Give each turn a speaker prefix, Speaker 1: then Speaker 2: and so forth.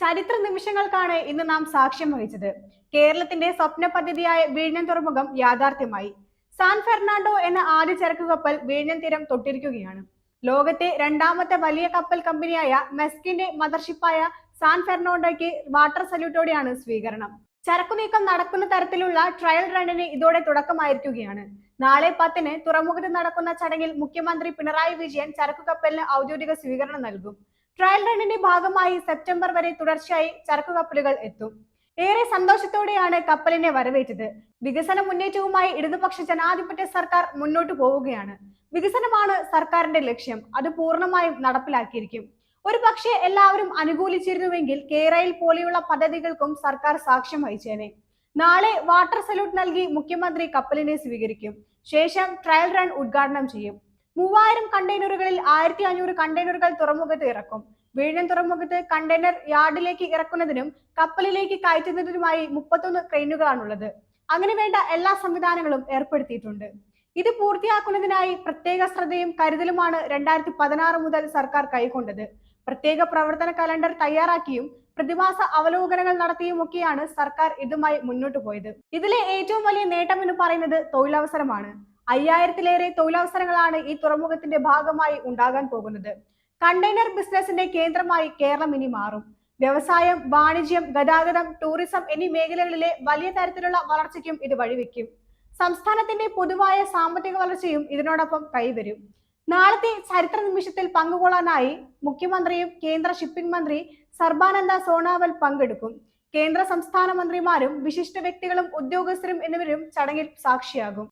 Speaker 1: ചരിത്ര നിമിഷങ്ങൾക്കാണ് ഇന്ന് നാം സാക്ഷ്യം വഹിച്ചത്. കേരളത്തിന്റെ സ്വപ്ന പദ്ധതിയായ വിഴിഞ്ഞം തുറമുഖം യാഥാർത്ഥ്യമായി. സാൻ ഫെർണാണ്ടോ എന്ന ആദ്യ ചരക്ക് കപ്പൽ വിഴിഞ്ഞം തീരം തൊട്ടിരിക്കുകയാണ്. ലോകത്തെ രണ്ടാമത്തെ വലിയ കപ്പൽ കമ്പനിയായ മെസ്കിന്റെ മദർഷിപ്പായ സാൻ ഫെർണാണ്ടോയ്ക്ക് വാട്ടർ സല്യൂട്ടോടെയാണ് സ്വീകരണം. ചരക്കുനീക്കം നടക്കുന്ന തരത്തിലുള്ള ട്രയൽ റണ്ണിന് ഇതോടെ തുടക്കമായിരിക്കുകയാണ്. നാളെ പത്തിന് തുറമുഖത്ത് നടക്കുന്ന ചടങ്ങിൽ മുഖ്യമന്ത്രി പിണറായി വിജയൻ ചരക്കു കപ്പലിന് ഔദ്യോഗിക സ്വീകരണം നൽകും. ട്രയൽ റണ്ണിന്റെ ഭാഗമായി സെപ്റ്റംബർ വരെ തുടർച്ചയായി ചരക്കു കപ്പലുകൾ എത്തും. ഏറെ സന്തോഷത്തോടെയാണ് കപ്പലിനെ വരവേറ്റത്. വികസന മുന്നേറ്റവുമായി ഇടതുപക്ഷ ജനാധിപത്യ സർക്കാർ മുന്നോട്ടു പോവുകയാണ്. വികസനമാണ് സർക്കാരിന്റെ ലക്ഷ്യം. അത് പൂർണമായും നടപ്പിലാക്കിയിരിക്കും. ഒരു പക്ഷേ എല്ലാവരും അനുകൂലിച്ചിരുന്നുവെങ്കിൽ കേരയിൽ പോലെയുള്ള പദ്ധതികൾക്കും സർക്കാർ സാക്ഷ്യം വഹിച്ചേനെ. നാളെ വാട്ടർ സല്യൂട്ട് നൽകി മുഖ്യമന്ത്രി കപ്പലിനെ സ്വീകരിക്കും. ശേഷം ട്രയൽ റൺ ഉദ്ഘാടനം ചെയ്യും. മൂവായിരം കണ്ടെയ്നറുകളിൽ ആയിരത്തി അഞ്ഞൂറ് കണ്ടെയ്നറുകൾ തുറമുഖത്ത് ഇറക്കും. വിഴിഞ്ഞം തുറമുഖത്ത് കണ്ടെയ്നർ യാർഡിലേക്ക് ഇറക്കുന്നതിനും കപ്പലിലേക്ക് കയറ്റുന്നതിനുമായി മുപ്പത്തൊന്ന് ട്രെയിനുകളാണുള്ളത് അങ്ങനെ വേണ്ട എല്ലാ സംവിധാനങ്ങളും ഏർപ്പെടുത്തിയിട്ടുണ്ട്. ഇത് പൂർത്തിയാക്കുന്നതിനായി പ്രത്യേക ശ്രദ്ധയും കരുതലുമാണ് രണ്ടായിരത്തി പതിനാറ് മുതൽ സർക്കാർ കൈക്കൊണ്ടത്. പ്രത്യേക പ്രവർത്തന കലണ്ടർ തയ്യാറാക്കിയും പ്രതിമാസ അവലോകനങ്ങൾ നടത്തിയുമൊക്കെയാണ് സർക്കാർ ഇതുമായി മുന്നോട്ട് പോയത്. ഇതിലെ ഏറ്റവും വലിയ നേട്ടം എന്ന് പറയുന്നത് തൊഴിലവസരമാണ്. അയ്യായിരത്തിലേറെ തൊഴിലവസരങ്ങളാണ് ഈ തുറമുഖത്തിന്റെ ഭാഗമായി ഉണ്ടാകാൻ പോകുന്നത്. കണ്ടെയ്നർ ബിസിനസിന്റെ കേന്ദ്രമായി കേരളം ഇനി മാറും. വ്യവസായം വാണിജ്യം ഗതാഗതം ടൂറിസം എന്നീ മേഖലകളിലെ വലിയ തരത്തിലുള്ള വളർച്ചയ്ക്കും ഇത് വഴിവെക്കും. സംസ്ഥാനത്തിന്റെ പൊതുവായ സാമ്പത്തിക വളർച്ചയും ഇതിനോടൊപ്പം കൈവരും. നാളത്തെ ചരിത്ര നിമിഷത്തിൽ പങ്കുകൊള്ളാനായി മുഖ്യമന്ത്രിയും കേന്ദ്ര ഷിപ്പിംഗ് മന്ത്രി സർബാനന്ദ സോണാവൽ പങ്കെടുക്കും. കേന്ദ്ര സംസ്ഥാന മന്ത്രിമാരും വിശിഷ്ട വ്യക്തികളും ഉദ്യോഗസ്ഥരും എന്നിവരും ചടങ്ങിൽ സാക്ഷിയാകും.